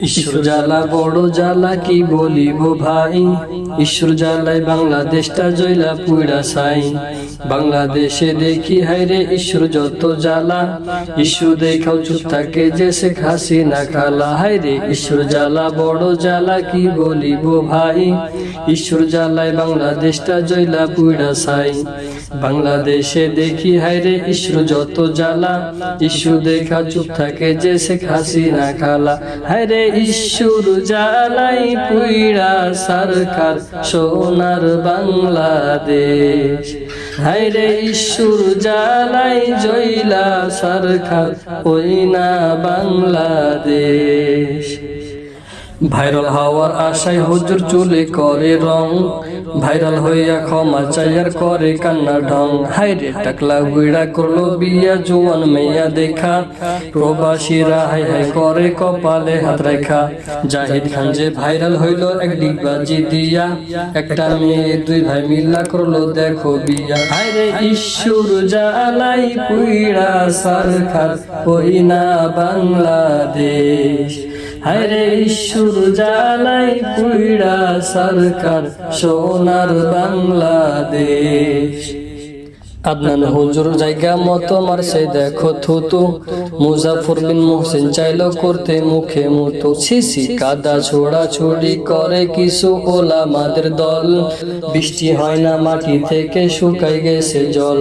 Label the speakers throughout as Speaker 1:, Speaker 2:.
Speaker 1: ঈশ্বর জ্বালা, বড় জ্বালা, কি বলিব ভাই? ঈশ্বর জ্বালায় বাংলাদেশটা জয়লা পুইড়া সাই বাংলাদেশে দেখি হাইরে ঈশ্বর যত জ্বালা। ঈশ্বর দেখাও চুপ থাকে যে সে খাসি না খালা হাইরে ঈশ্বর জ্বালা, বড় জ্বালা, কি বলিব ভাই? ঈশ্বর জ্বালায় বাংলাদেশটা জয়লা পুইড়া সাই বাংলাদেশে দেখি হাইরে ঈশ্বর যত জ্বালা। ঈশ্বর দেখা চুপ থাকে যে সে খাসি না খালা হায়রে ঈশ্বর জালাই পুইড়া সরকার সোনার বাংলাদেশ। হাইরে ঈশ্বর জালাই জয়লা সরকার ওই না বাংলাদেশ। ভাইরাল হওয়ার আশায় হুজুর চুলে করে রং। ভাইরাল হইয়া ক্ষমা চাইয়ার করে কান্না ঢং। হাইরে টাকলা গুইড়া করল বিয়া জোয়ান মেয়া দেখা। প্রবাসীরা হাই হাই করে কপালে হাত রেখা জাহিদ খান যে ভাইরাল হইল এক ডিগবাজি দিয়া। একটা মেয়ে দুই ভাই মিল্লা করল দেখো বিয়া। হাইরে ঈশ্বর জালাই পুইড়া সরকার ওই না বাংলাদেশ। হায়রে ঈশ্বর জালাই পুইড়া সরকার সোনার বাংলাদেশ। আদনান হুজুর জায়গা মতো মারছে, দেখো থুতু। মুজাফর বিন মোহসিন চাইলো করতে মুখে মুতো। ছিসি কাদা ছোড়া ছুড়ি করে কিছু ওলামাদের দল। বৃষ্টি হয় না, মাটি থেকে শুকাই গেছে জল।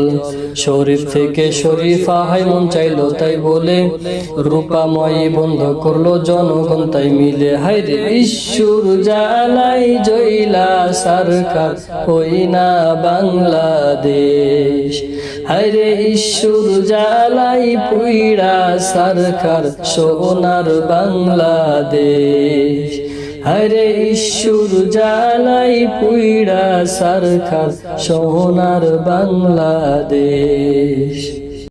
Speaker 1: শরীফ থেকে শরীফা হয় মন চাইলো তাই বলে। রূপাময়ী বন্ধ করল জনগণ তাই মিলে। হাইরে ঈশ্বর জালাই জয়লা সরকার ওই না বাংলাদেশ। হায়রে ঈশ্বর জালাই পুইড়া সরকার সোনার বাংলাদেশ। হরে ঈশ্বর জালাই পুইড়া সরকার সোনার বাংলাদেশ।